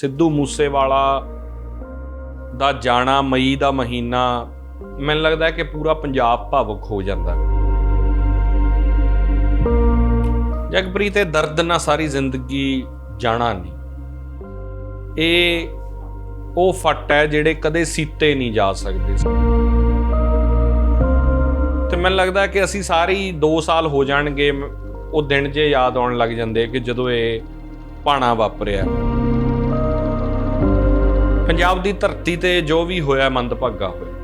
ਸਿੱਧੂ ਮੂਸੇਵਾਲਾ ਦਾ ਜਾਣਾ, ਮਈ ਦਾ ਮਹੀਨਾ, ਮੈਨੂੰ ਲੱਗਦਾ ਕਿ ਪੂਰਾ ਪੰਜਾਬ ਭਾਵੁਕ ਹੋ ਜਾਂਦਾ। ਜਗਪ੍ਰੀਤ, ਇਹ ਦਰਦ ਨਾਲ ਸਾਰੀ ਜ਼ਿੰਦਗੀ ਜਾਣਾ ਨਹੀਂ। ਇਹ, ਉਹ ਫੱਟ ਹੈ ਜਿਹੜੇ ਕਦੇ ਸੀਤੇ ਨਹੀਂ ਜਾ ਸਕਦੇ। ਤੇ ਮੈਨੂੰ ਲੱਗਦਾ ਕਿ ਅਸੀਂ ਸਾਰੀ 2 ਸਾਲ ਹੋ ਜਾਣਗੇ, ਉਹ ਦਿਨ ਜੇ ਯਾਦ ਆਉਣ ਲੱਗ ਜਾਂਦੇ ਕਿ ਜਦੋਂ ਇਹ ਪਾਣਾ ਵਾਪਰਿਆ। ਪੰਜਾਬ ਦੀ ਧਰਤੀ ਤੇ ਜੋ ਵੀ ਹੋਇਆ, ਮੰਦਭਾਗਾ ਹੋਇਆ,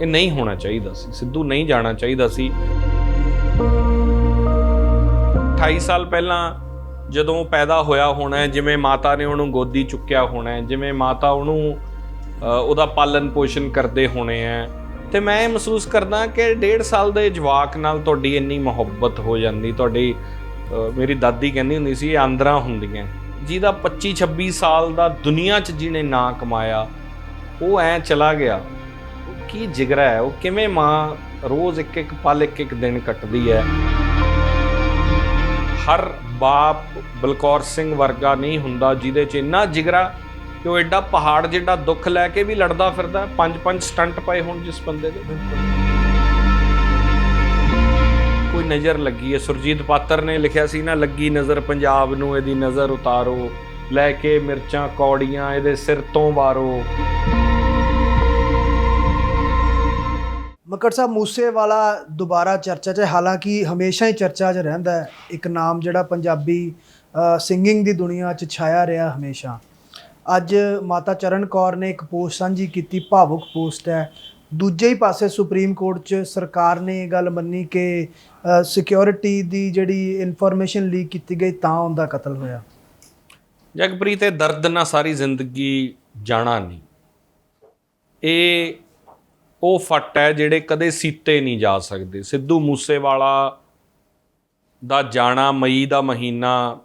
ਇਹ ਨਹੀਂ ਹੋਣਾ ਚਾਹੀਦਾ ਸੀ। ਸਿੱਧੂ ਨਹੀਂ ਜਾਣਾ ਚਾਹੀਦਾ ਸੀ। 28 ਸਾਲ ਪਹਿਲਾਂ ਜਦੋਂ ਪੈਦਾ ਹੋਇਆ ਹੋਣਾ ਜਿਵੇਂ ਮਾਤਾ ਨੇ ਉਹਨੂੰ ਗੋਦੀ ਚੁੱਕਿਆ ਹੋਣਾ ਜਿਵੇਂ ਮਾਤਾ ਉਹਨੂੰ ਉਹਦਾ ਪਾਲਣ ਪੋਸ਼ਣ ਕਰਦੇ ਹੋਣੇ ਆ ਤੇ ਮੈਂ ਇਹ ਮਹਿਸੂਸ ਕਰਦਾ ਕਿ ਡੇਢ ਸਾਲ ਦੇ ਜਵਾਕ ਨਾਲ ਤੁਹਾਡੀ ਇੰਨੀ ਮੁਹੱਬਤ ਹੋ ਜਾਂਦੀ, ਤੁਹਾਡੀ ਮੇਰੀ ਦਾਦੀ ਕਹਿੰਦੀ ਹੁੰਦੀ ਸੀ, ਇਹ ਆਂਦਰਾਂ ਹੁੰਦੀਆਂ। ਜਿਹਦਾ 25 26 ਸਾਲ ਦਾ ਦੁਨੀਆ 'ਚ ਜਿਹਨੇ ਨਾਂ ਕਮਾਇਆ, ਉਹ ਐ ਚਲਾ ਗਿਆ। ਉਹ ਕੀ ਜਿਗਰਾ ਹੈ? ਉਹ ਕਿਵੇਂ ਮਾਂ ਰੋਜ਼ ਇੱਕ ਇੱਕ ਪਲ ਇੱਕ ਇੱਕ ਦਿਨ ਕੱਟਦੀ ਹੈ? ਹਰ ਬਾਪ ਬਲਕੌਰ ਸਿੰਘ ਵਰਗਾ ਨਹੀਂ ਹੁੰਦਾ ਜਿਹਦੇ 'ਚ ਇੰਨਾ ਜਿਗਰਾ ਕਿ ਉਹ ਐਡਾ ਪਹਾੜ ਜਿੱਡਾ ਦੁੱਖ ਲੈ ਕੇ ਵੀ ਲੜਦਾ ਫਿਰਦਾ। ਪੰਜ ਪੰਜ ਸਟੰਟ ਪਏ ਹੋਣ ਜਿਸ ਬੰਦੇ ਦੇ। ਨਜ਼ਰ ਲੱਗੀ ਹੈ। ਸੁਰਜੀਤ ਪਾਤਰ ਨੇ ਲਿਖਿਆ ਸੀ, ਨਾ ਲੱਗੀ ਨਜ਼ਰ ਪੰਜਾਬ ਨੂੰ, ਇਹਦੀ ਨਜ਼ਰ ਉਤਾਰੋ। ਲੈ ਕੇ ਮਿਰਚਾਂ ਕੌੜੀਆਂ, ਇਹਦੇ ਸਿਰ ਤੋਂ ਵਾਰੋ। ਮੱਕੜ ਸਾਹਿਬ, ਮੂਸੇਵਾਲਾ ਦੁਬਾਰਾ ਚਰਚਾ 'ਚ ਹੈ। ਹਾਲਾਂਕਿ ਹਮੇਸ਼ਾ ਹੀ ਚਰਚਾ 'ਚ ਰਹਿੰਦਾ ਹੈ। ਇੱਕ ਨਾਮ ਜਿਹੜਾ ਪੰਜਾਬੀ ਸਿੰਗਿੰਗ ਦੀ ਦੁਨੀਆ 'ਚ ਛਾਇਆ ਰਿਹਾ ਹਮੇਸ਼ਾ। ਅੱਜ ਮਾਤਾ ਚਰਨ ਕੌਰ ਨੇ ਇੱਕ ਪੋਸਟ ਸਾਂਝੀ ਕੀਤੀ, ਭਾਵੁਕ ਪੋਸਟ ਹੈ। ਦੂਜੇ ਹੀ ਪਾਸੇ ਸੁਪਰੀਮ ਕੋਰਟ 'ਚ ਸਰਕਾਰ ਨੇ ਇਹ ਗੱਲ ਮੰਨੀ ਕਿ ਸਿਕਿਉਰਿਟੀ ਦੀ ਜਿਹੜੀ ਇਨਫੋਰਮੇਸ਼ਨ ਲੀਕ ਕੀਤੀ ਗਈ ਤਾਂ ਉਹਦਾ ਕਤਲ ਹੋਇਆ। ਜਗਪ੍ਰੀਤ, ਇਹ ਦਰਦ ਨਾਲ ਸਾਰੀ ਜ਼ਿੰਦਗੀ ਜਾਣਾ ਨਹੀਂ। ਇਹ, ਉਹ ਫੱਟ ਹੈ ਜਿਹੜੇ ਕਦੇ ਸੀਤੇ ਨਹੀਂ ਜਾ ਸਕਦੇ। ਸਿੱਧੂ ਮੂਸੇਵਾਲਾ ਦਾ ਜਾਣਾ, ਮਈ ਦਾ ਮਹੀਨਾ,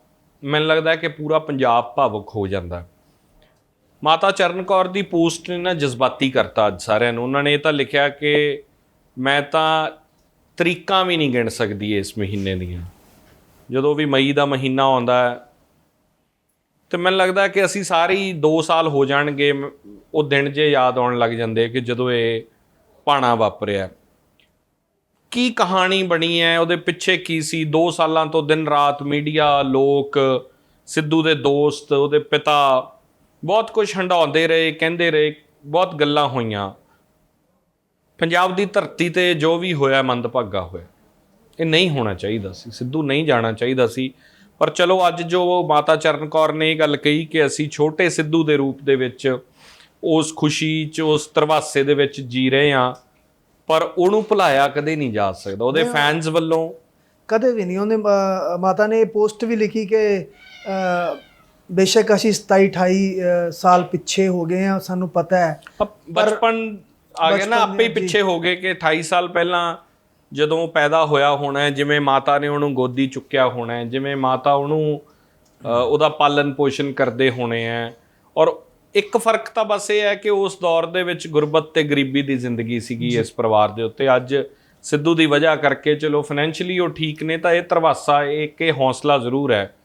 ਮੈਨੂੰ ਲੱਗਦਾ ਕਿ ਪੂਰਾ ਪੰਜਾਬ ਭਾਵੁਕ ਹੋ ਜਾਂਦਾ। ਮਾਤਾ ਚਰਨ ਕੌਰ ਦੀ ਪੋਸਟ ਨੇ ਨਾ ਜਜ਼ਬਾਤੀ ਕਰਤਾ ਅੱਜ ਸਾਰਿਆਂ ਨੂੰ। ਉਹਨਾਂ ਨੇ ਇਹ ਤਾਂ ਲਿਖਿਆ ਕਿ ਮੈਂ ਤਾਂ ਤਰੀਕਾਂ ਵੀ ਨਹੀਂ ਗਿਣ ਸਕਦੀ ਇਸ ਮਹੀਨੇ ਦੀਆਂ। ਜਦੋਂ ਵੀ ਮਈ ਦਾ ਮਹੀਨਾ ਆਉਂਦਾ ਹੈ, ਤੇ ਮੈਨੂੰ ਲੱਗਦਾ ਕਿ ਅਸੀਂ ਸਾਰੇ 2 ਸਾਲ ਹੋ ਜਾਣਗੇ, ਮ- ਉਹ ਦਿਨ ਜੇ ਯਾਦ ਆਉਣ ਲੱਗ ਜਾਂਦੇ ਕਿ ਜਦੋਂ ਇਹ ਪਾਣਾ ਵਾਪਰਿਆ। ਕੀ ਕਹਾਣੀ ਬਣੀ ਹੈ, ਉਹਦੇ ਪਿੱਛੇ ਕੀ ਸੀ? 2 ਸਾਲਾਂ ਤੋਂ ਦਿਨ ਰਾਤ ਮੀਡੀਆ, ਲੋਕ, ਸਿੱਧੂ ਦੇ ਦੋਸਤ, ਉਹਦੇ ਪਿਤਾ ਬਹੁਤ ਕੁਝ ਹੰਡਾਉਂਦੇ ਰਹੇ ਕਹਿੰਦੇ ਰਹੇ ਬਹੁਤ ਗੱਲਾਂ ਹੋਈਆਂ। ਪੰਜਾਬ ਦੀ ਧਰਤੀ ਤੇ ਜੋ ਵੀ ਹੋਇਆ ਮੰਦਭਾਗਾ ਹੋਇਆ। ਇਹ ਨਹੀਂ ਹੋਣਾ ਚਾਹੀਦਾ ਸੀ ਸਿੱਧੂ ਨਹੀਂ ਜਾਣਾ ਚਾਹੀਦਾ ਸੀ। ਪਰ ਚਲੋ ਅੱਜ ਜੋ ਮਾਤਾ ਚਰਨ ਕੌਰ ਨੇ ਇਹ ਗੱਲ ਕਹੀ ਕਿ ਅਸੀਂ ਛੋਟੇ ਸਿੱਧੂ ਦੇ ਰੂਪ ਦੇ ਵਿੱਚ ਉਸ ਖੁਸ਼ੀ 'ਚ ਉਸ ਤਰਵਾਸੇ ਦੇ ਵਿੱਚ ਜੀ ਰਹੇ ਹਾਂ। ਪਰ ਉਹਨੂੰ ਭੁਲਾਇਆ ਕਦੇ ਨਹੀਂ ਜਾ ਸਕਦਾ। ਉਹਦੇ ਫੈਨਸ ਵੱਲੋਂ ਕਦੇ ਵੀ ਨਹੀਂ। ਉਹਨੇ ਮਾਤਾ ਨੇ ਪੋਸਟ ਵੀ ਲਿਖੀ ਕਿ ਬੇਸ਼ੱਕ ਅਸੀਂ 27 28 ਅਹ, ਸਾਲ ਪਿੱਛੇ ਹੋ ਗਏ ਆ ਸਾਨੂੰ ਪਤਾ ਹੈ। ਬਚਪਨ ਆ ਗਿਆ ਨਾ ਆਪੇ ਹੀ। ਪਿੱਛੇ ਹੋ ਗਏ ਕਿ 28 ਸਾਲ ਪਹਿਲਾਂ ਜਦੋਂ ਪੈਦਾ ਹੋਇਆ ਹੋਣਾ ਜਿਵੇਂ ਮਾਤਾ ਨੇ ਉਹਨੂੰ ਗੋਦੀ ਚੁੱਕਿਆ ਹੋਣਾ ਜਿਵੇਂ ਮਾਤਾ ਉਹਨੂੰ ਉਹਦਾ ਪਾਲਣ ਪੋਸ਼ਣ ਕਰਦੇ ਹੋਣੇ ਆ ਔਰ ਇੱਕ ਫ਼ਰਕ ਤਾਂ ਬਸ ਇਹ ਹੈ ਕਿ ਉਸ ਦੌਰ ਦੇ ਵਿੱਚ ਗੁਰਬਤ ਤੇ ਗਰੀਬੀ ਦੀ ਜ਼ਿੰਦਗੀ ਸੀਗੀ ਇਸ ਪਰਿਵਾਰ ਦੇ ਉੱਤੇ। ਅੱਜ ਸਿੱਧੂ ਦੀ ਵਜ੍ਹਾ ਕਰਕੇ ਚਲੋ ਫਾਈਨੈਂਸ਼ੀਅਲੀ ਉਹ ਠੀਕ ਨੇ ਤਾਂ ਇਹ ਤਰਵਾਸਾ ਇਹ ਹੌਸਲਾ ਜ਼ਰੂਰ ਹੈ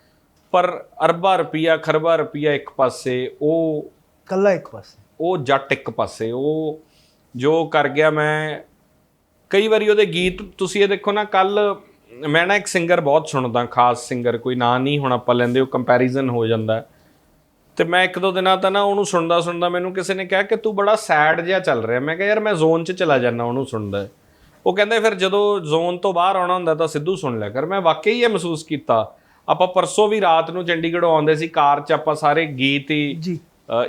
ਪਰ ਅਰਬਾਂ ਰੁਪਈਆ ਖਰਬਾਂ ਰੁਪਈਆ ਇੱਕ ਪਾਸੇ ਉਹ ਕੱਲਾ ਇੱਕ ਪਾਸੇ। ਉਹ ਜੱਟ ਇੱਕ ਪਾਸੇ ਉਹ ਜੋ ਕਰ ਗਿਆ ਮੈਂ ਕਈ ਵਾਰੀ ਉਹਦੇ ਗੀਤ ਤੁਸੀਂ ਇਹ ਦੇਖੋ ਨਾ ਕੱਲ ਮੈਂ ਨਾ ਇੱਕ ਸਿੰਗਰ ਬਹੁਤ ਸੁਣਦਾ ਖਾਸ ਸਿੰਗਰ ਕੋਈ ਨਾਂ ਨਹੀਂ ਹੁਣ ਆਪਾਂ ਲੈਂਦੇ ਉਹ ਕੰਪੈਰੀਜ਼ਨ ਹੋ ਜਾਂਦਾ। ਤੇ ਮੈਂ ਇੱਕ ਦੋ ਦਿਨਾਂ ਤਾਂ ਨਾ ਉਹਨੂੰ ਸੁਣਦਾ ਸੁਣਦਾ ਮੈਨੂੰ ਕਿਸੇ ਨੇ ਕਿਹਾ ਕਿ ਤੂੰ ਬੜਾ ਸੈਡ ਜਿਹਾ ਚੱਲ ਰਿਹਾ। ਮੈਂ ਕਿਹਾ ਯਾਰ ਮੈਂ ਜ਼ੋਨ 'ਚ ਚਲਾ ਜਾਂਦਾ ਉਹਨੂੰ ਸੁਣਦਾ ਉਹ ਕਹਿੰਦੇ ਫਿਰ ਜਦੋਂ ਜ਼ੋਨ ਤੋਂ ਬਾਹਰ ਆਉਣਾ ਹੁੰਦਾ ਤਾਂ ਸਿੱਧੂ ਸੁਣ ਲਿਆ ਕਰ। ਮੈਂ ਵਾਕਈ ਇਹ ਮਹਿਸੂਸ ਕੀਤਾ। ਆਪਾਂ ਪਰਸੋਂ ਵੀ ਰਾਤ ਨੂੰ ਚੰਡੀਗੜ੍ਹੋਂ ਆਉਂਦੇ ਸੀ ਕਾਰ 'ਚ ਆਪਾਂ ਸਾਰੇ ਗੀਤ ਹੀ ਜੀ।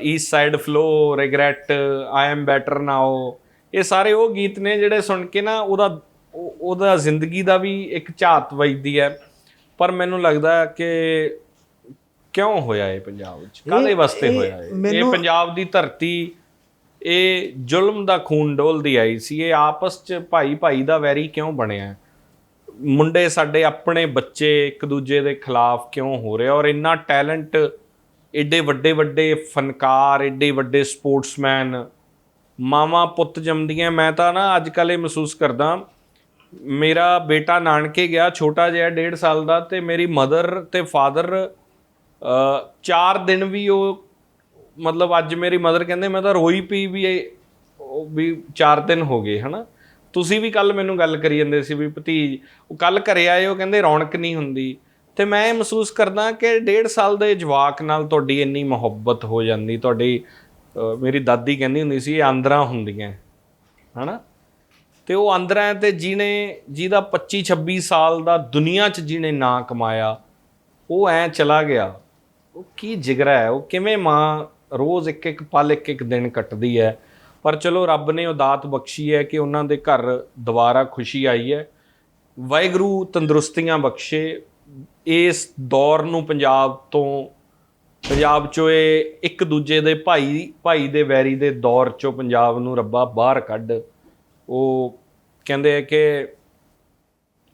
East side flow regret I am better now ਇਹ ਸਾਰੇ ਉਹ ਗੀਤ ਨੇ ਜਿਹੜੇ ਸੁਣ ਕੇ ਨਾ ਉਹਦਾ ਉਹ- ਉਹਦਾ ਜ਼ਿੰਦਗੀ ਦਾ ਵੀ ਇੱਕ ਝਾਤ ਵੱਜਦੀ ਹੈ। ਪਰ ਮੈਨੂੰ ਲੱਗਦਾ ਕਿ ਕਿਉਂ ਹੋਇਆ ਇਹ ਪੰਜਾਬ ਵਿੱਚ? ਕਾਹਦੇ ਵਾਸਤੇ ਹੋਇਆ ਇਹ? ਪੰਜਾਬ ਦੀ ਧਰਤੀ ਇਹ ਜ਼ੁਲਮ ਦਾ ਖੂਨ ਡੋਲਦੀ ਆਈ ਸੀ ਇਹ ਆਪਸ ਚ ਭਾਈ ਭਾਈ ਦਾ ਵੈਰੀ ਕਿਉਂ ਬਣਿਆ? ਮੁੰਡੇ ਸਾਡੇ ਆਪਣੇ ਬੱਚੇ ਇੱਕ ਦੂਜੇ ਦੇ ਖਿਲਾਫ ਕਿਉਂ ਹੋ ਰਿਹਾ ਔਰ ਇੰਨਾ ਟੈਲੈਂਟ, ਏਡੇ ਵੱਡੇ ਵੱਡੇ ਫਨਕਾਰ, ਏਡੇ ਵੱਡੇ ਸਪੋਰਟਸਮੈਨ, ਮਾਵਾਂ ਪੁੱਤ ਜੰਮਦੀਆਂ, ਮੈਂ ਤਾਂ ਨਾ ਅੱਜ ਕੱਲ੍ਹ ਇਹ ਮਹਿਸੂਸ ਕਰਦਾ, ਮੇਰਾ ਬੇਟਾ ਨਾਨਕੇ ਗਿਆ, ਛੋਟਾ ਜਿਹਾ 1.5 ਸਾਲ ਦਾ, ਤੇ ਮੇਰੀ ਮਦਰ ਤੇ ਫਾਦਰ ਚਾਰ ਦਿਨ ਵੀ ਉਹ, ਮਤਲਬ ਅੱਜ ਮੇਰੀ ਮਦਰ ਕਹਿੰਦੇ, ਮੈਂ ਤਾਂ ਰੋਈ ਪਈ ਵੀ ਇਹ ਵੀ 4 ਦਿਨ ਹੋ ਗਏ, ਹਨਾ? ਤੁਸੀਂ ਵੀ ਕੱਲ ਮੈਨੂੰ ਗੱਲ ਕਰੀ ਜਾਂਦੇ ਸੀ ਵੀ ਭਤੀਜ, ਉਹ ਕੱਲ ਘਰੇ ਆਏ, ਉਹ ਕਹਿੰਦੇ ਰੌਣਕ ਨਹੀਂ ਹੁੰਦੀ। ਤੇ ਮੈਂ ਇਹ ਮਹਿਸੂਸ ਕਰਦਾ ਕਿ ਡੇਢ ਸਾਲ ਦੇ ਜਵਾਕ ਨਾਲ ਤੁਹਾਡੀ ਇੰਨੀ ਮੁਹੱਬਤ ਹੋ ਜਾਂਦੀ, ਤੁਹਾਡੀ ਮੇਰੀ ਦਾਦੀ ਕਹਿੰਦੀ ਹੁੰਦੀ ਸੀ, ਇਹ ਆਂਦਰਾਂ ਹੁੰਦੀਆਂ ਹਨਾ? ਤੇ ਉਹ ਆਂਦਰਾਂ ਤੇ ਜਿਹਨੇ, ਜਿਹਦਾ 25 26 ਸਾਲ ਦਾ ਦੁਨੀਆ 'ਚ ਜਿਹਨੇ ਨਾਂ ਕਮਾਇਆ, ਉਹ ਐ ਚਲਾ ਗਿਆ। ਉਹ ਕੀ ਜਿਗਰਾ ਹੈ, ਉਹ ਕਿਵੇਂ ਮਾਂ ਰੋਜ਼ ਇੱਕ ਇੱਕ ਪਲ ਇੱਕ ਇੱਕ ਦਿਨ ਕੱਟਦੀ ਹੈ। ਪਰ ਚਲੋ ਰੱਬ ਨੇ ਉਹ ਦਾਤ ਬਖਸ਼ੀ ਹੈ ਕਿ ਉਹਨਾਂ ਦੇ ਘਰ ਦੁਬਾਰਾ ਖੁਸ਼ੀ ਆਈ ਹੈ। ਵਾਹਿਗੁਰੂ ਤੰਦਰੁਸਤੀਆਂ ਬਖਸ਼ੇ। ਇਸ ਦੌਰ ਨੂੰ ਪੰਜਾਬ ਤੋਂ ਪੰਜਾਬ ਚੋਂ ਇਹ ਇੱਕ ਦੂਜੇ ਦੇ ਭਾਈ ਭਾਈ ਦੇ ਵੈਰੀ ਦੇ ਦੌਰ ਚੋਂ ਪੰਜਾਬ ਨੂੰ ਰੱਬਾ ਬਾਹਰ ਕੱਢ। ਉਹ ਕਹਿੰਦੇ ਆ ਕਿ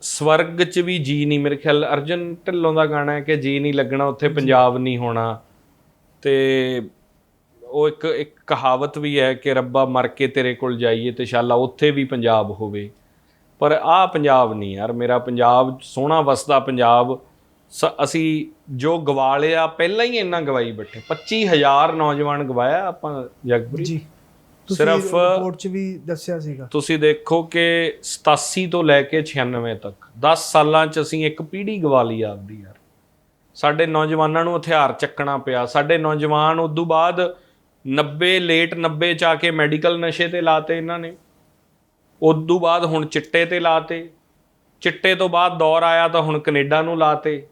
ਸਵਰਗ 'ਚ ਵੀ ਜੀ ਨਹੀਂ ਮੇਰੇ ਖਿਆਲ ਅਰਜਨ ਢਿੱਲੋਂ ਦਾ ਗਾਣਾ ਹੈ ਕਿ ਜੀ ਨਹੀਂ ਲੱਗਣਾ ਉੱਥੇ ਪੰਜਾਬ ਨਹੀਂ ਹੋਣਾ। ਤੇ ਉਹ ਇੱਕ ਇੱਕ ਕਹਾਵਤ ਵੀ ਹੈ ਕਿ ਰੱਬਾ ਮਰ ਕੇ ਤੇਰੇ ਕੋਲ ਜਾਈਏ ਤੇ ਸ਼ਾਲਾ ਉੱਥੇ ਵੀ ਪੰਜਾਬ ਹੋਵੇ। ਪਰ ਆਹ ਪੰਜਾਬ ਨਹੀਂ ਯਾਰ ਮੇਰਾ ਪੰਜਾਬ ਸੋਹਣਾ ਵਸਦਾ ਪੰਜਾਬ ਅਸੀਂ ਜੋ ਗਵਾ ਲਿਆ ਪਹਿਲਾਂ ਹੀ ਇੰਨਾ ਗਵਾਈ ਬੈਠੇ। 25000 ਨੌਜਵਾਨ ਗਵਾਇਆ ਆਪਾਂ ਜਗਪੁਰੀ ਜੀ ਸਿਰਫ- ਰਿਪੋਰਟ 'ਚ ਵੀ ਦੱਸਿਆ ਸੀਗਾ। ਤੁਸੀਂ ਦੇਖੋ ਕਿ 87 ਤੋਂ ਲੈ ਕੇ 96 ਤੱਕ 10 ਸਾਲਾਂ 'ਚ ਅਸੀਂ ਇੱਕ ਪੀੜ੍ਹੀ ਗਵਾ ਲਈ ਆਪਦੀ ਯਾਰ। ਸਾਡੇ ਨੌਜਵਾਨਾਂ ਨੂੰ ਹਥਿਆਰ ਚੱਕਣਾ ਪਿਆ ਸਾਡੇ ਨੌਜਵਾਨ ਉਦੋਂ ਬਾਅਦ 90 ਲੇਟ 90 ਚ ਆ ਕੇ ਮੈਡੀਕਲ ਨਸ਼ੇ ਤੇ ਲਾਤੇ ਇਹਨਾਂ ਨੇ। ਉਦੋਂ ਬਾਅਦ ਹੁਣ ਚਿੱਟੇ ਤੇ ਲਾਤੇ। ਚਿੱਟੇ ਤੋਂ ਬਾਅਦ ਦੌਰ ਆਇਆ ਤਾਂ ਹੁਣ ਕੈਨੇਡਾ ਨੂੰ ਲਾਤੇ।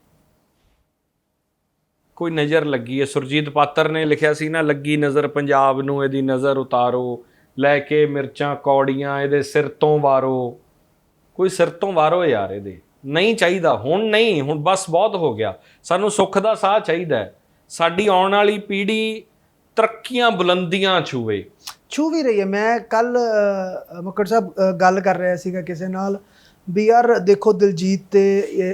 ਕੋਈ ਨਜ਼ਰ ਲੱਗੀ ਹੈ? ਸੁਰਜੀਤ ਪਾਤਰ ਨੇ ਲਿਖਿਆ ਸੀ ਨਾ, ਲੱਗੀ ਨਜ਼ਰ ਪੰਜਾਬ ਨੂੰ, ਇਹਦੀ ਨਜ਼ਰ ਉਤਾਰੋ। ਲੈ ਕੇ ਮਿਰਚਾਂ, ਕੌੜੀਆਂ, ਇਹਦੇ ਸਿਰ ਤੋਂ ਵਾਰੋ। ਕੋਈ ਸਿਰ ਤੋਂ ਵਾਰੋ ਯਾਰ ਇਹਦੇ? ਨਹੀਂ ਚਾਹੀਦਾ। ਹੁਣ ਨਹੀਂ, ਹੁਣ ਬਸ ਬਹੁਤ ਹੋ ਗਿਆ। ਸਾਨੂੰ ਸੁੱਖ ਦਾ ਸਾਹ ਚਾਹੀਦਾ ਸਾਡੀ ਆਉਣ ਵਾਲੀ ਪੀੜ੍ਹੀ ਤਰੱਕੀਆਂ ਬੁਲੰਦੀਆਂ ਛੂਵੇ। ਛੂ ਵੀ ਰਹੀ ਹੈ। ਮੈਂ ਕੱਲ ਮੱਕੜ ਸਾਹਿਬ ਗੱਲ ਕਰ ਰਿਹਾ ਸੀਗਾ ਕਿਸੇ ਨਾਲ ਵੀ ਯਾਰ ਦੇਖੋ ਦਿਲਜੀਤ ਤੇ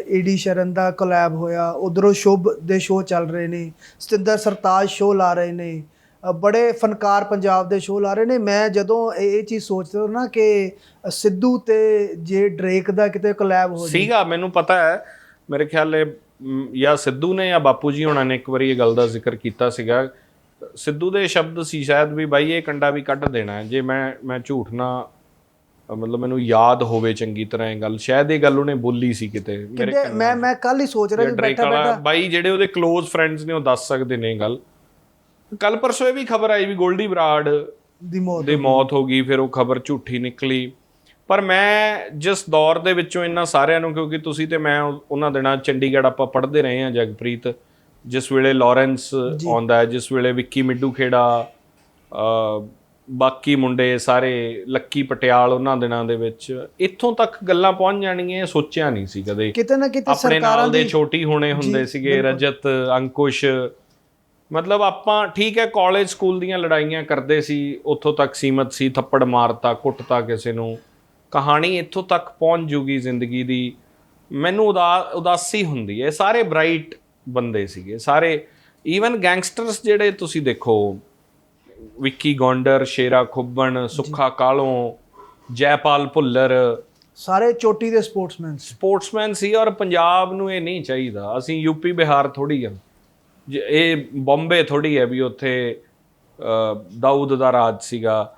ਏਡੀ ਸ਼ਰਨ ਦਾ ਕੋਲੈਬ ਹੋਇਆ। ਉਧਰੋਂ ਸ਼ੁਭ ਦੇ ਸ਼ੋਅ ਚੱਲ ਰਹੇ ਨੇ। ਸਤਿੰਦਰ ਸਰਤਾਜ ਸ਼ੋਅ ਲਾ ਰਹੇ ਨੇ। ਬੜੇ ਫਨਕਾਰ ਪੰਜਾਬ ਦੇ ਸ਼ੋਅ ਲਾ ਰਹੇ ਨੇ। ਮੈਂ ਜਦੋਂ ਇਹ ਚੀਜ਼ ਸੋਚਦਾ ਨਾ ਕਿ ਸਿੱਧੂ ਤੇ ਜੇ ਡਰੇਕ ਦਾ ਕਿਤੇ ਕੋਲੈਬ ਹੋ ਜੇ। ਸੀਗਾ ਮੈਨੂੰ ਪਤਾ ਹੈ। ਮੇਰੇ ਖਿਆਲ ਇਹ ਮ, ਜਾਂ ਸਿੱਧੂ ਨੇ ਜਾਂ ਬਾਪੂ ਜੀ ਹੋਣਾ ਨੇ ਇੱਕ ਵਾਰੀ ਇਹ ਗੱਲ ਦਾ ਜ਼ਿਕਰ ਕੀਤਾ ਸੀਗਾ। ਸਿੱਧੂ ਦੇ ਸ਼ਬਦ ਸੀ ਸ਼ਾਇਦ ਵੀ ਬਾਈ ਇਹ ਕੰਡਾ ਵੀ ਕੱਢ ਦੇਣਾ ਹੈ। ਜੇ ਮੈਂ ਮੈਂ ਝੂਠ ਨਾ ਮਤਲਬ ਮੈਨੂੰ ਯਾਦ ਹੋਵੇ ਚੰਗੀ ਤਰ੍ਹਾਂ ਇਹ ਗੱਲ ਸ਼ਾਇਦ ਇਹ ਗੱਲ ਉਹਨੇ ਬੋਲੀ ਸੀ ਕਿਤੇ ਮੇਰੇ ਕਿਤੇ ਮੈਂ ਮੈਂ ਕੱਲ ਹੀ ਸੋਚ ਰਿਹਾ ਡਰੇਕ ਬੈਠਾ ਬੈਠਾ ਬਾਈ ਜਿਹੜੇ ਉਹਦੇ ক্লোਜ਼ ਫਰੈਂਡਸ ਨੇ ਉਹ ਦੱਸ ਸਕਦੇ ਨੇ ਗੱਲ। ਕੱਲ ਪਰਸੋਂ ਇਹ ਵੀ ਖਬਰ ਆਈ ਵੀ ਗੋਲਡੀ ਬਰਾੜ ਦੀ ਮੌਤ ਦੀ ਮੌਤ ਹੋ ਗਈ ਫਿਰ ਉਹ ਖਬਰ ਝੂਠੀ ਨਿਕਲੀ। ਪਰ ਮੈਂ ਜਿਸ ਦੌਰ ਦੇ ਵਿੱਚੋਂ ਇਹਨਾਂ ਸਾਰਿਆਂ ਨੂੰ ਕਿਉਂਕਿ ਤੁਸੀਂ ਤੇ ਮੈਂ ਉਹ- ਉਹਨਾਂ ਦਿਨਾਂ ਚੰਡੀਗੜ੍ਹ ਆਪਾਂ ਪੜ੍ਹਦੇ ਰਹੇ ਹਾਂ ਜਗਪ੍ਰੀਤ ਜਿਸ ਵੇਲੇ ਲਾਰੈਂਸ ਆਉਂਦਾ ਹੈ ਜਿਸ ਵੇਲੇ ਵਿੱਕੀ ਮਿੱਡੂ ਖੇੜਾ ਬਾਕੀ ਮੁੰਡੇ ਸਾਰੇ ਲੱਕੀ ਪਟਿਆਲ ਉਹਨਾਂ ਦਿਨਾਂ ਦੇ ਵਿੱਚ ਇੱਥੋਂ ਤੱਕ ਗੱਲਾਂ ਪਹੁੰਚ ਜਾਣਗੀਆਂ ਇਹ ਸੋਚਿਆ ਨਹੀਂ ਸੀ ਕਦੇ। ਕਿਤੇ ਨਾ ਕਿਤੇ ਆਪਣੇ ਸਰਕਾਰਾਂ ਨਾਲ ਦੇ ਛੋਟੀ ਹੋਣੇ ਹੁੰਦੇ ਸੀਗੇ ਰਜਤ ਅੰਕੁਸ਼ ਮਤਲਬ ਆਪਾਂ ਠੀਕ ਹੈ ਕਾਲਜ ਸਕੂਲ ਦੀਆਂ ਲੜਾਈਆਂ ਕਰਦੇ ਸੀ ਉੱਥੋਂ ਤੱਕ ਸੀਮਤ ਸੀ ਥੱਪੜ ਮਾਰਤਾ ਕੁੱਟਤਾ ਕਿਸੇ ਨੂੰ। ਕਹਾਣੀ ਇੱਥੋਂ ਤੱਕ ਪਹੁੰਚ ਜੂਗੀ ਜ਼ਿੰਦਗੀ ਦੀ। ਮੈਨੂੰ ਉਦਾ- ਉਦਾਸੀ ਹੁੰਦੀ ਹੈ ਸਾਰੇ ਬ੍ਰਾਈਟ ਬੰਦੇ ਸੀਗੇ। ਸਾਰੇ ਈਵਨ ਗੈਂਗਸਟਰਸ ਜਿਹੜੇ ਤੁਸੀਂ ਦੇਖੋ ਵਿੱਕੀ ਗੌਂਡਰ ਸ਼ੇਰਾ ਖੁੱਬਣ ਸੁੱਖਾ ਕਾਲੋਂ ਜੈਪਾਲ ਭੁੱਲਰ। ਸਾਰੇ ਚੋਟੀ ਦੇ ਸਪੋਰਟਸਮੈਨ ਸਪੋਰਟਸਮੈਨ ਸੀ ਔਰ ਪੰਜਾਬ ਨੂੰ ਇਹ ਨਹੀਂ ਚਾਹੀਦਾ। ਅਸੀਂ ਯੂਪੀ ਬਿਹਾਰ ਥੋੜੀ ਆ। ਜੇ ਇਹ ਬੰਬੇ ਥੋੜੀ ਹੈ ਵੀ ਉੱਥੇ ਦਾਊਦ ਦਾ ਰਾਜ ਸੀਗਾ।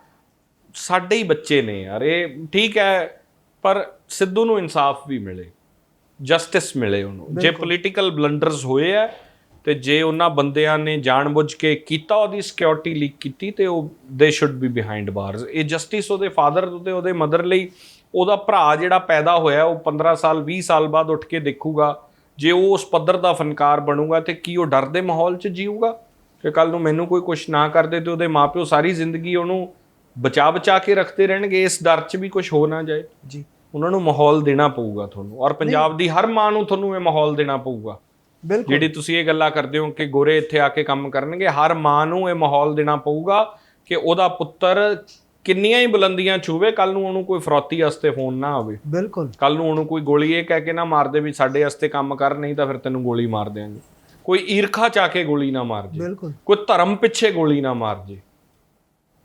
ਸਾਡੇ ਹੀ ਬੱਚੇ ਨੇ ਯਾਰ ਇਹ ਠੀਕ ਹੈ ਪਰ ਸਿੱਧੂ ਨੂੰ ਇਨਸਾਫ ਵੀ ਮਿਲੇ। ਜਸਟਿਸ ਮਿਲੇ ਉਹਨੂੰ। ਜੇ ਪੋਲੀਟੀਕਲ ਬਲੰਡਰਸ ਹੋਏ ਆ ਤੇ ਜੇ ਉਹਨਾਂ ਬੰਦਿਆਂ ਨੇ ਜਾਣਬੁੱਝ ਕੇ ਕੀਤਾ ਉਹਦੀ ਸਿਕਿਉਰਿਟੀ ਲੀਕ ਕੀਤੀ ਤੇ ਉਹ ਦੇ ਸ਼ੁੱਡ ਬੀ ਬਿਹਾਈਂਡ ਬਾਰਸ ਇਹ ਜਸਟਿਸ ਉਹਦੇ ਫਾਦਰ ਤੇ ਉਹਦੇ ਮਦਰ ਲਈ ਉਹਦਾ ਭਰਾ ਜਿਹੜਾ ਪੈਦਾ ਹੋਇਆ ਉਹ 15 ਸਾਲ 20 ਸਾਲ ਬਾਅਦ ਉੱਠ ਕੇ ਦੇਖੂਗਾ ਜੇ ਉਹ ਉਸ ਪੱਧਰ ਦਾ ਫਨਕਾਰ ਬਣੂਗਾ ਤੇ ਕੀ ਉਹ ਡਰ ਦੇ ਮਾਹੌਲ 'ਚ ਜੀਊਗਾ? ਕਿ ਕੱਲ ਨੂੰ ਮੈਨੂੰ ਕੋਈ ਕੁਝ ਨਾ ਕਰਦੇ ਤੇ ਉਹਦੇ ਮਾਪਿਓ ਸਾਰੀ ਜ਼ਿੰਦਗੀ ਉਹਨੂੰ ਬਚਾ ਬਚਾ ਕੇ ਰੱਖਦੇ ਰਹਿਣਗੇ ਇਸ ਡਰ 'ਚ ਵੀ ਕੁਝ ਹੋ ਨਾ ਜਾਏ। ਜੀ। ਉਹਨਾਂ ਨੂੰ ਮਾਹੌਲ ਦੇਣਾ ਪਊਗਾ ਤੁਹਾਨੂੰ ਔਰ ਪੰਜਾਬ ਦੀ ਹਰ ਮਾਂ ਨੂੰ ਤੁਹਾਨੂੰ ਇਹ ਮਾਹੌਲ ਦੇਣਾ ਪਊਗਾ। ਬਿਲਕੁਲ। ਜਿਹੜੀ ਤੁਸੀਂ ਇਹ ਗੱਲਾਂ ਕਰਦੇ ਹੋ ਕਿ ਗੋਰੇ ਇੱਥੇ ਆ ਕੇ ਕੰਮ ਕਰਨਗੇ ਹਰ ਮਾਂ ਨੂੰ ਇਹ ਮਾਹੌਲ ਦੇਣਾ ਪਊਗਾ ਕਿ ਉਹਦਾ ਪੁੱਤਰ ਕਿੰਨੀਆਂ ਹੀ ਬੁਲੰਦੀਆਂ ਛੂਵੇ ਕੱਲ ਨੂੰ ਉਹਨੂੰ ਕੋਈ ਫਰੌਤੀ ਵਾਸਤੇ ਫੋਨ ਨਾ ਆਵੇ। ਬਿਲਕੁਲ। ਕੱਲ ਨੂੰ ਉਹਨੂੰ ਕੋਈ ਗੋਲੀ ਇਹ ਕਹਿ ਕੇ ਨਾ ਮਾਰ ਦੇ ਵੀ ਸਾਡੇ ਵਾਸਤੇ ਕੰਮ ਕਰ ਨਹੀਂ ਤਾਂ ਫਿਰ ਤੈਨੂੰ ਗੋਲੀ ਮਾਰ ਦਿਆਂਗੇ। ਕੋਈ ਈਰਖਾ ਚਾ ਕੇ ਗੋਲੀ ਨਾ ਮਾਰ ਜੇ। ਬਿਲਕੁਲ। ਕੋਈ ਧਰਮ ਪਿੱਛੇ ਗੋਲੀ ਨਾ ਮਾਰ ਜੇ।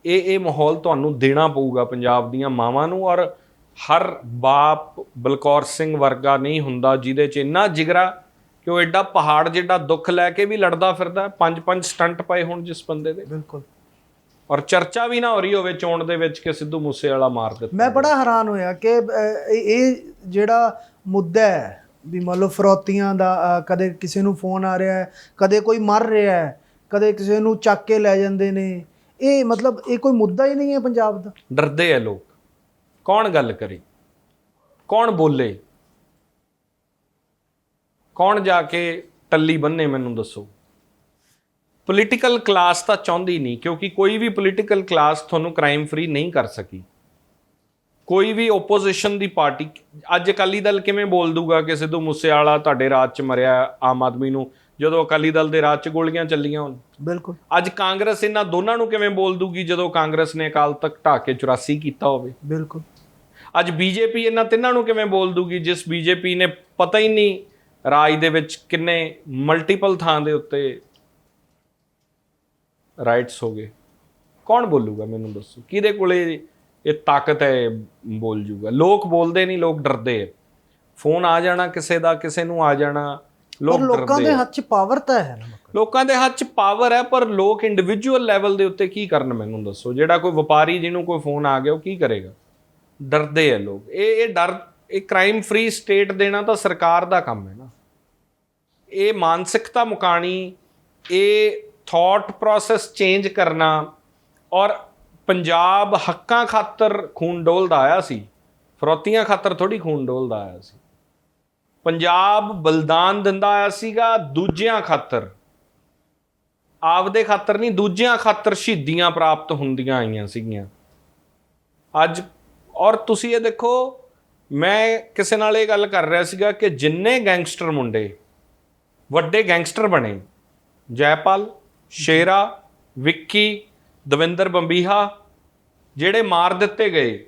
ਇਹ ਇਹ ਮਾਹੌਲ ਤੁਹਾਨੂੰ ਦੇਣਾ ਪਊਗਾ ਪੰਜਾਬ ਦੀਆਂ ਮਾਵਾਂ ਨੂੰ ਔਰ ਹਰ ਬਾਪ ਬਲਕੌਰ ਸਿੰਘ ਵਰਗਾ ਨਹੀਂ ਹੁੰਦਾ ਜਿਹਦੇ 'ਚ ਇੰਨਾ ਜਿਗਰਾ ਕਿ ਉਹ ਐਡਾ ਪਹਾੜ ਜਿੱਡਾ ਦੁੱਖ ਲੈ ਕੇ ਵੀ ਲੜਦਾ ਫਿਰਦਾ। ਪੰਜ ਪੰਜ ਸਟੰਟ ਪਏ ਹੁਣ ਜਿਸ ਬੰਦੇ ਦੇ। ਬਿਲਕੁਲ। ਔਰ ਚਰਚਾ ਵੀ ਨਾ ਹੋ ਰਹੀ ਹੋਵੇ ਚੋਣ ਦੇ ਵਿੱਚ ਕਿ ਸਿੱਧੂ ਮੂਸੇ ਵਾਲਾ ਮਾਰ ਦਿੱਤਾ। ਮੈਂ ਬੜਾ ਹੈਰਾਨ ਹੋਇਆ ਕਿ ਇਹ ਜਿਹੜਾ ਮੁੱਦਾ ਹੈ ਵੀ ਮੰਨ ਲਓ ਫਰੋਤੀਆਂ ਦਾ ਕਦੇ ਕਿਸੇ ਨੂੰ ਫੋਨ ਆ ਰਿਹਾ ਹੈ ਕਦੇ ਕੋਈ ਮਰ ਰਿਹਾ ਹੈ ਕਦੇ ਕਿਸੇ ਨੂੰ ਚੱਕ ਕੇ ਲੈ ਜਾਂਦੇ ਨੇ ਇਹ ਮਤਲਬ ਇਹ ਕੋਈ ਮੁੱਦਾ ਹੀ ਨਹੀਂ ਹੈ ਪੰਜਾਬ ਦਾ। ਡਰਦੇ ਆ ਲੋਕ। ਕੌਣ ਗੱਲ ਕਰੇ? ਕੌਣ ਬੋਲੇ? ਕੌਣ ਜਾ ਕੇ ਟੱਲੀ ਬੰਨੇ ਮੈਨੂੰ ਦੱਸੋ? ਪੋਲੀਟੀਕਲ ਕਲਾਸ ਤਾਂ ਚਾਹੁੰਦੀ ਨਹੀਂ, ਕਿਉਂਕਿ ਕੋਈ ਵੀ ਪੋਲੀਟੀਕਲ ਕਲਾਸ ਤੁਹਾਨੂੰ ਕ੍ਰਾਈਮ ਫਰੀ ਨਹੀਂ ਕਰ ਸਕੀ। ਕੋਈ ਵੀ ਓਪੋਜੀਸ਼ਨ ਦੀ ਪਾਰਟੀ ਅੱਜ ਅਕਾਲੀ ਦਲ ਕਿਵੇਂ ਬੋਲ ਦੂਗਾ ਕਿ ਸਿੱਧੂ ਮੂਸੇਵਾਲਾ ਤੁਹਾਡੇ ਰਾਜ 'ਚ ਮਰਿਆ, ਆਮ ਆਦਮੀ ਨੂੰ ਜਦੋਂ ਅਕਾਲੀ ਦਲ ਦੇ ਰਾਜ 'ਚ ਗੋਲੀਆਂ ਚੱਲੀਆਂ ਹੋਣ। ਬਿਲਕੁਲ। ਅੱਜ ਕਾਂਗਰਸ ਇਹਨਾਂ ਦੋਨਾਂ ਨੂੰ ਕਿਵੇਂ ਬੋਲ ਦੂਗੀ ਜਦੋਂ ਕਾਂਗਰਸ ਨੇ ਅਕਾਲ ਤੱਕ ਢਾਹ ਕੇ 84 ਕੀਤਾ ਹੋਵੇ? ਬਿਲਕੁਲ। ਅੱਜ ਬੀਜੇਪੀ ਇਹਨਾਂ ਤਿੰਨਾਂ ਨੂੰ ਕਿਵੇਂ ਬੋਲ ਦੂਗੀ ਜਿਸ ਬੀਜੇਪੀ ਨੇ ਪਤਾ ਹੀ ਨਹੀਂ ਰਾਜ ਦੇ ਵਿੱਚ ਕਿੰਨੇ ਮਲਟੀਪਲ ਥਾਂ ਦੇ ਉੱਤੇ ਰਾਈਟਸ ਹੋ ਗਏ। ਕੌਣ ਬੋਲੂਗਾ ਮੈਨੂੰ ਦੱਸੋ? ਕਿਹਦੇ ਕੋਲੇ ਇਹ ਤਾਕਤ ਹੈ ਬੋਲ ਜੂਗਾ? ਲੋਕ ਬੋਲਦੇ ਨਹੀਂ ਲੋਕ ਡਰਦੇ ਫੋਨ ਆ ਜਾਣਾ ਕਿਸੇ ਦਾ ਕਿਸੇ ਨੂੰ ਆ ਜਾਣਾ। ਪਰ ਲੋਕ ਦੇ ਹੱਥ 'ਚ ਪਾਵਰ ਤਾਂ ਹੈ ਨਾ ਲੋਕਾਂ ਦੇ। ਹੱਥ 'ਚ ਪਾਵਰ ਹੈ ਪਰ ਲੋਕ ਇੰਡੀਵਿਜੂਅਲ ਲੈਵਲ ਦੇ ਉੱਤੇ ਕੀ ਕਰਨ ਮੈਨੂੰ ਦੱਸੋ? ਜਿਹੜਾ ਕੋਈ ਵਪਾਰੀ ਜਿਹਨੂੰ ਕੋਈ ਫੋਨ ਆ ਗਿਆ ਉਹ ਕੀ ਕਰੇਗਾ? ਡਰਦੇ ਆ ਲੋਕ। ਇਹ ਇਹ ਡਰ ਇਹ ਕ੍ਰਾਈਮ ਫ੍ਰੀ ਸਟੇਟ ਦੇਣਾ ਤਾਂ ਸਰਕਾਰ ਦਾ ਕੰਮ ਹੈ ਨਾ। ਇਹ ਮਾਨਸਿਕਤਾ ਮੁਕਾਣੀ ਇਹ ਥਾਟ ਪ੍ਰੋਸੈਸ ਚੇਂਜ ਕਰਨਾ ਔਰ ਪੰਜਾਬ ਹੱਕਾਂ ਖਾਤਰ ਖੂਨ ਡੋਲਦਾ ਆਇਆ ਸੀ। ਫਰੋਤੀਆਂ ਖਾਤਰ ਥੋੜੀ ਖੂਨ ਡੋਲਦਾ ਆਇਆ ਸੀ। ਪੰਜਾਬ ਬਲਿਦਾਨ ਦਿੰਦਾ ਆਇਆ ਸੀਗਾ ਦੂਜਿਆਂ ਖਾਤਰ। ਆਪਦੇ ਖਾਤਰ ਨਹੀਂ, ਦੂਜਿਆਂ ਖਾਤਰ ਸ਼ਹੀਦੀਆਂ ਪ੍ਰਾਪਤ ਹੁੰਦੀਆਂ ਆਈਆਂ ਸੀਗੀਆਂ। ਅੱਜ, ਔਰ ਤੁਸੀਂ ਇਹ ਦੇਖੋ, ਮੈਂ ਕਿਸੇ ਨਾਲ ਇਹ ਗੱਲ ਕਰ ਰਿਹਾ ਸੀਗਾ ਕਿ ਜਿੰਨੇ ਗੈਂਗਸਟਰ ਮੁੰਡੇ, ਵੱਡੇ ਗੈਂਗਸਟਰ ਬਣੇ, ਜੈਪਾਲ, ਸ਼ੇਰਾ, ਵਿੱਕੀ, ਦਵਿੰਦਰ ਬੰਬੀਹਾ, ਜਿਹੜੇ ਮਾਰ ਦਿੱਤੇ ਗਏ,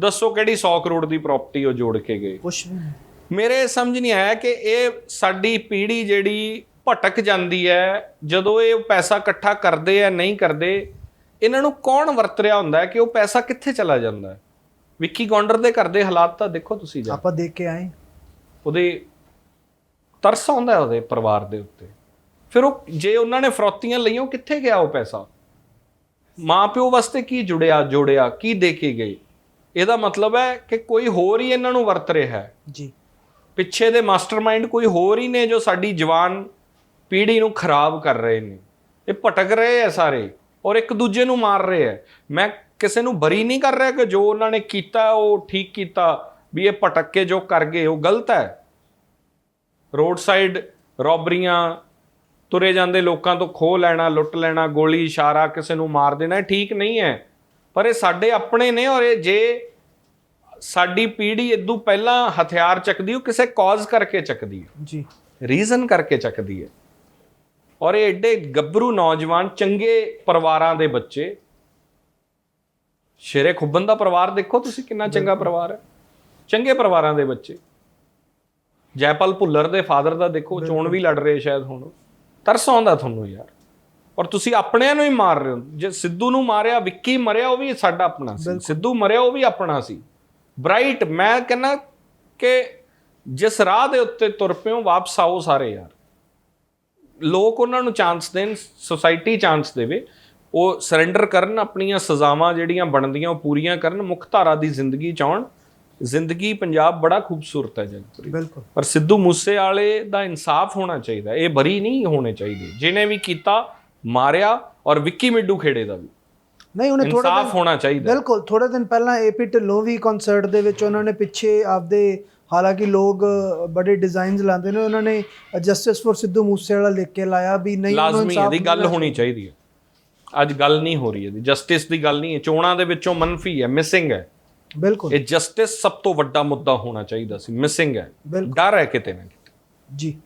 ਦੱਸੋ ਕਿਹੜੀ 100 ਕਰੋੜ ਦੀ ਪ੍ਰਾਪਰਟੀ ਉਹ ਜੋੜ ਕੇ ਗਏ? ਕੁਛ ਵੀ ਨਹੀਂ। ਮੇਰੇ ਸਮਝ ਨਹੀਂ ਆਇਆ ਕਿ ਇਹ ਸਾਡੀ ਪੀੜ੍ਹੀ ਜਿਹੜੀ ਭਟਕ ਜਾਂਦੀ ਹੈ ਜਦੋਂ ਇਹ ਪੈਸਾ ਇਕੱਠਾ ਕਰਦੇ ਆ ਨਹੀਂ ਕਰਦੇ ਇਹਨਾਂ ਨੂੰ ਕੌਣ ਵਰਤ ਰਿਹਾ ਹੁੰਦਾ ਹੈ ਕਿ ਉਹ ਪੈਸਾ ਕਿੱਥੇ ਚਲਾ ਜਾਂਦਾ ਹੈ? ਵਿੱਕੀ ਗੌਂਡਰ ਦੇ ਘਰ ਦੇ ਹਾਲਾਤ ਤਾਂ ਦੇਖੋ ਤੁਸੀਂ ਜਾ। ਆਪਾਂ ਦੇਖ ਕੇ ਆਏ। ਉਹਦੇ ਤਰਸ ਆਉਂਦਾ ਉਹਦੇ ਪਰਿਵਾਰ ਦੇ ਉੱਤੇ। ਫਿਰ ਉਹ ਜੇ ਉਹਨਾਂ ਨੇ ਫਰੋਤੀਆਂ ਲਈਆਂ ਉਹ ਕਿੱਥੇ ਗਿਆ ਉਹ ਪੈਸਾ? ਮਾਂ ਪਿਓ ਵਾਸਤੇ ਕੀ ਜੁੜਿਆ ਜੋੜਿਆ ਕੀ ਦੇ ਕੇ ਗਏ? ਇਹਦਾ ਮਤਲਬ ਹੈ ਕਿ ਕੋਈ ਹੋਰ ਹੀ ਇਹਨਾਂ ਨੂੰ ਵਰਤ ਰਿਹਾ ਹੈ। ਜੀ। ਪਿੱਛੇ ਦੇ ਮਾਸਟਰਮਾਈਂਡ ਕੋਈ ਹੋਰ ਹੀ ਨੇ ਜੋ ਸਾਡੀ ਜਵਾਨ ਪੀੜ੍ਹੀ ਨੂੰ ਖਰਾਬ ਕਰ ਰਹੇ ਨੇ। ਇਹ ਭਟਕ ਰਹੇ ਆ ਸਾਰੇ ਔਰ ਇੱਕ ਦੂਜੇ ਨੂੰ ਮਾਰ ਰਹੇ ਆ। ਮੈਂ ਕਿਸੇ ਨੂੰ ਬਰੀ ਨਹੀਂ ਕਰ ਰਿਹਾ ਕਿ ਜੋ ਉਹਨਾਂ ਨੇ ਕੀਤਾ, ਉਹ ਠੀਕ ਕੀਤਾ ਵੀ ਇਹ ਭਟਕ ਕੇ ਜੋ ਕਰ ਗਏ, ਉਹ ਗਲਤ ਹੈ। ਰੋਡ ਸਾਈਡ ਰੋਬਰੀਆਂ ਤੁਰੇ ਜਾਂਦੇ ਲੋਕਾਂ ਤੋਂ ਖੋਹ ਲੈਣਾ, ਲੁੱਟ ਲੈਣਾ, ਗੋਲੀ ਇਸ਼ਾਰਾ ਕਿਸੇ ਨੂੰ ਮਾਰ ਦੇਣਾ, ਇਹ ਠੀਕ ਨਹੀਂ ਹੈ। ਪਰ ਇਹ ਸਾਡੇ ਆਪਣੇ ਨੇ ਔਰ ਇਹ ਜੇ ਸਾਡੀ ਪੀੜ੍ਹੀ ਇਦੋਂ ਪਹਿਲਾਂ ਹਥਿਆਰ ਚੱਕਦੀ ਉਹ ਕਿਸੇ ਕਾਜ਼ ਕਰਕੇ ਚੱਕਦੀ ਹੈ। ਜੀ। ਰੀਜ਼ਨ ਕਰਕੇ ਚੱਕਦੀ ਹੈ। ਔਰ ਇਹ ਐਡੇ ਗੱਭਰੂ ਨੌਜਵਾਨ ਚੰਗੇ ਪਰਿਵਾਰਾਂ ਦੇ ਬੱਚੇ। ਸ਼ੇਰੇ ਖੁੱਬਨ ਦਾ ਪਰਿਵਾਰ ਦੇਖੋ ਤੁਸੀਂ ਕਿੰਨਾ ਚੰਗਾ ਪਰਿਵਾਰ ਹੈ। ਚੰਗੇ ਪਰਿਵਾਰਾਂ ਦੇ ਬੱਚੇ। ਜੈਪਾਲ ਭੁੱਲਰ ਦੇ ਫਾਦਰ ਦਾ ਦੇਖੋ ਚੋਣ ਵੀ ਲੜ ਰਹੇ ਸ਼ਾਇਦ ਹੁਣ। ਤਰਸ ਆਉਂਦਾ ਤੁਹਾਨੂੰ ਯਾਰ। ਔਰ ਤੁਸੀਂ ਆਪਣਿਆਂ ਨੂੰ ਹੀ ਮਾਰ ਰਹੇ ਹੋ। ਜੇ ਸਿੱਧੂ ਨੂੰ ਮਾਰਿਆ ਵਿੱਕੀ ਮਰਿਆ ਉਹ ਵੀ ਸਾਡਾ ਆਪਣਾ ਸੀ। ਸਿੱਧੂ ਮਰਿਆ ਉਹ ਵੀ ਆਪਣਾ ਸੀ। ਬ੍ਰਾਈਟ ਮੈਂ ਕਹਿੰਨਾ ਕਿ ਜਿਸ ਰਾਹ ਦੇ ਉੱਤੇ ਤੁਰ ਹੋ ਵਾਪਸ ਆਓ ਸਾਰੇ ਯਾਰ। ਲੋਕ ਉਹਨਾਂ ਨੂੰ ਚਾਂਸ ਦੇਣ ਸੋਸਾਇਟੀ ਚਾਂਸ ਦੇਵੇ। ਉਹ ਸਰੈਂਡਰ ਕਰਨ ਆਪਣੀਆਂ ਸਜ਼ਾਵਾਂ ਜਿਹੜੀਆਂ ਬਣਦੀਆਂ ਉਹ ਪੂਰੀਆਂ ਕਰਨ ਮੁੱਖ ਧਾਰਾ ਦੀ ਜ਼ਿੰਦਗੀ ਚਾਹਣ ਜ਼ਿੰਦਗੀ ਪੰਜਾਬ ਬੜਾ ਖੂਬਸੂਰਤ ਹੈ ਜਗਪ੍ਰੀਤ ਬਿਲਕੁਲ। ਪਰ ਸਿੱਧੂ ਮੂਸੇ ਵਾਲੇ ਦਾ ਇਨਸਾਫ ਹੋਣਾ ਚਾਹੀਦਾ ਇਹ ਬਰੀ ਨਹੀਂ ਹੋਣੇ ਚਾਹੀਦੇ। ਜਿਹਨੇ ਵੀ ਕੀਤਾ ਮਾਰਿਆ ਔਰ ਵਿੱਕੀ ਮਿੱਡੂ ਖੇੜੇ ਦਾ ਵੀ। ਨਹੀਂ ਉਹਨੇ ਥੋੜਾ ਇਨਸਾਫ ਹੋਣਾ ਚਾਹੀਦਾ। ਬਿਲਕੁਲ ਥੋੜੇ ਦਿਨ ਪਹਿਲਾਂ ਏਪੀ ਢਿੱਲੋਂ ਵੀ ਕਨਸਰਟ ਦੇ ਵਿੱਚ ਉਹਨਾਂ ਨੇ ਪਿੱਛੇ ਆਪਦੇ ਹਾਲਾਂਕਿ ਲੋਕ ਬੜੇ ਡਿਜ਼ਾਈਨਸ ਲਾਉਂਦੇ ਨੇ ਉਹਨਾਂ ਨੇ ਜਸਟਿਸ ਫॉर ਸਿੱਧੂ ਮੂਸੇਵਾਲਾ ਲਿਖ ਕੇ ਲਾਇਆ ਵੀ ਨਹੀਂ ਉਹਨੂੰ ਲਾਜ਼ਮੀ ਇਹਦੀ ਗੱਲ ਹੋਣੀ ਚਾਹੀਦੀ। ਹੈ। ਅੱਜ ਗੱਲ ਨਹੀਂ ਹੋ ਰਹੀ ਇਹਦੀ ਜਸਟਿਸ ਦੀ ਗੱਲ ਨਹੀਂ ਹੈ ਚੋਣਾਂ ਦੇ ਵਿੱਚੋਂ ਮਨਫੀ ਹੈ ਮਿਸਿੰਗ ਹੈ। ਬਿਲਕੁਲ। ਇਹ ਜਸਟਿਸ ਸਭ ਤੋਂ ਵੱਡਾ ਮੁੱਦਾ ਹੋਣਾ ਚਾਹੀਦਾ ਸੀ ਮਿਸਿੰਗ ਹੈ। ਡਰ ਹੈ ਕਿਤੇ ਨਾ ਕਿਤੇ। ਜੀ।